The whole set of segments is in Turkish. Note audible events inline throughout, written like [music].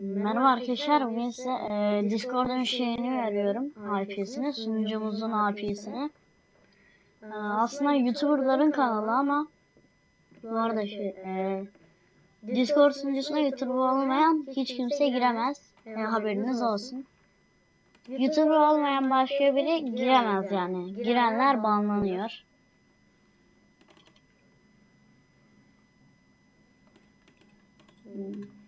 Merhaba arkadaşlar, bugün size e, Discord'un şeyini veriyorum, IP'sini, sunucumuzun IP'sini. E, aslında YouTuber'ların kanalı ama bu arada şey, e, Discord sunucusuna YouTuber olmayan hiç kimse giremez, e, haberiniz olsun. YouTuber olmayan başka biri giremez yani, girenler banlanıyor. Hmm.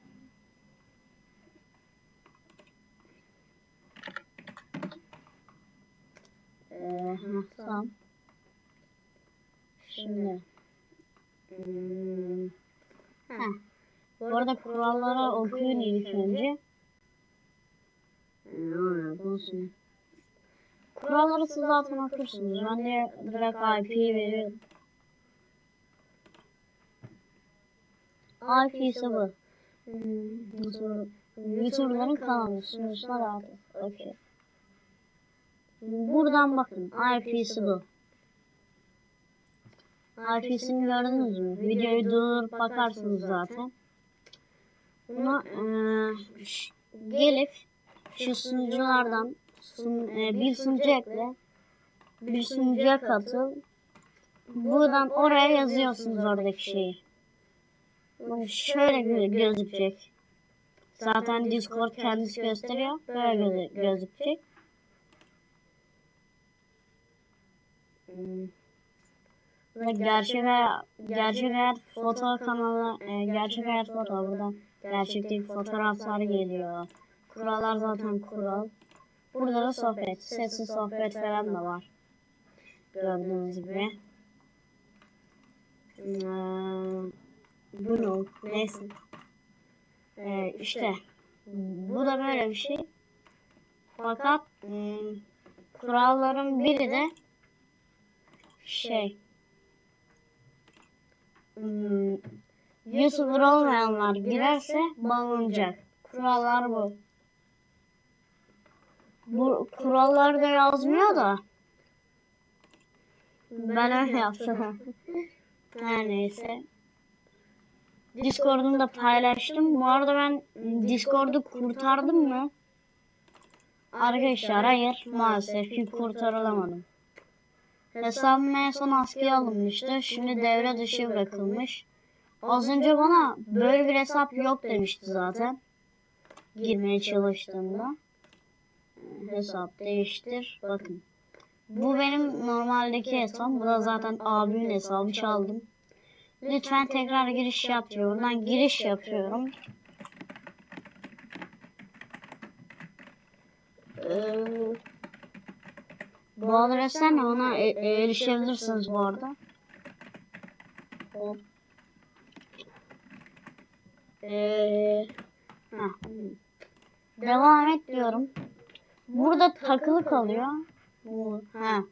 Hı, tamam. Şimdi. Hmm. Heh. Bu arada kuralları okuyun ilk önce. Hmm, olsun. Kuralları siz zaten okursunuz. Ben de direkt IP'yi veriyorum. IP ise bu. Hmm, YouTube- YouTuber'ların kanalı. Sunucular adı. Okey. Buradan bakın. IP'si bu. IP'sini gördünüz mü? Videoyu durdurup bakarsınız zaten. Buna ş- gelip şu sunuculardan sun, eee, bir sunucu ekle. Bir sunucuya katıl. Buradan oraya yazıyorsunuz oradaki şeyi. Şöyle gö- gözükecek. Zaten Discord kendisi gösteriyor. Böyle gözü- gözükecek. Ve gerçek hayat, gerçek hayat foto kanalı, e, gerçek hayat foto burada gerçekteki fotoğraflar geliyor. Kurallar zaten kural. Burada da sohbet, sessiz sohbet falan da var. Gördüğünüz gibi. Ee, bunu neyse. Ee, işte bu da böyle bir şey. Fakat hmm, kuralların biri de şey hmm, YouTuber olmayanlar girerse banlanacak. Kurallar bu. Bu kurallarda yazmıyor da ben öyle yaptım. [laughs] Her neyse. Discord'unu da paylaştım. Bu arada ben Discord'u kurtardım mı? Arkadaşlar hayır maalesef ki kurtarılamadım. Hesabım en son askıya alınmıştı. Şimdi devre dışı bırakılmış. Az önce bana böyle bir hesap yok demişti zaten. Girmeye çalıştığımda. Hesap değiştir. Bakın. Bu benim normaldeki hesabım. Bu da zaten abimin hesabı çaldım. Lütfen tekrar giriş yap diyor. Buradan giriş yapıyorum. Ee, bu adresten ona e- e- erişebilirsiniz bu arada. Hop. Ee, heh. Devam et diyorum. Burada takılı kalıyor. Bu, ha.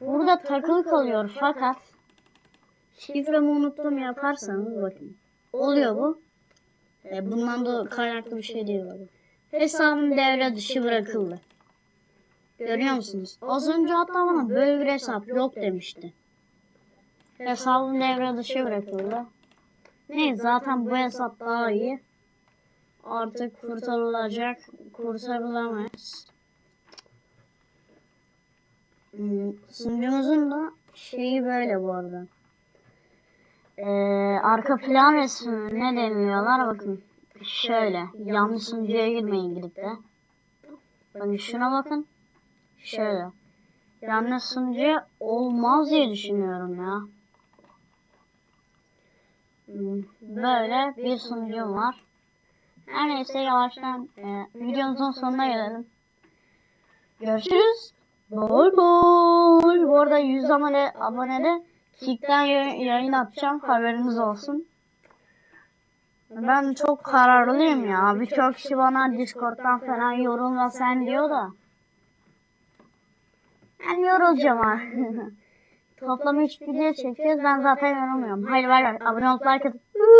Burada takılı kalıyor fakat şifremi unuttum yaparsanız bakın. Oluyor bu. E, bundan da kaynaklı bir şey değil. Hesabım devre dışı bırakıldı. Görüyor musunuz? Az önce hatta bana böyle bir hesap yok demişti. Hesabım devre dışı bırakıldı. Ne zaten bu hesap daha iyi. Artık kurtarılacak, kurtarılamaz. Hmm, sunucumuzun da şeyi böyle bu arada. Ee, arka plan resmi ne demiyorlar bakın. Şöyle yanlış sunucuya girmeyin gidip de. Bakın şuna bakın. Şöyle. Yanlış sunucu olmaz diye düşünüyorum ya. Böyle bir sunucum var. Her neyse yavaştan e, videomuzun sonuna gelelim. Görüşürüz. Bye bye. Bu arada 100 abone, abonede Kick'ten yayın, yayın atacağım. Haberiniz olsun. Ben çok kararlıyım ya. Birçok kişi bana Discord'dan falan yorulma sen diyor da. Ben yorulacağım ha. Toplam 3 video çekeceğiz. Ben zaten yorulmuyorum. Hayır hayır. Abone olup like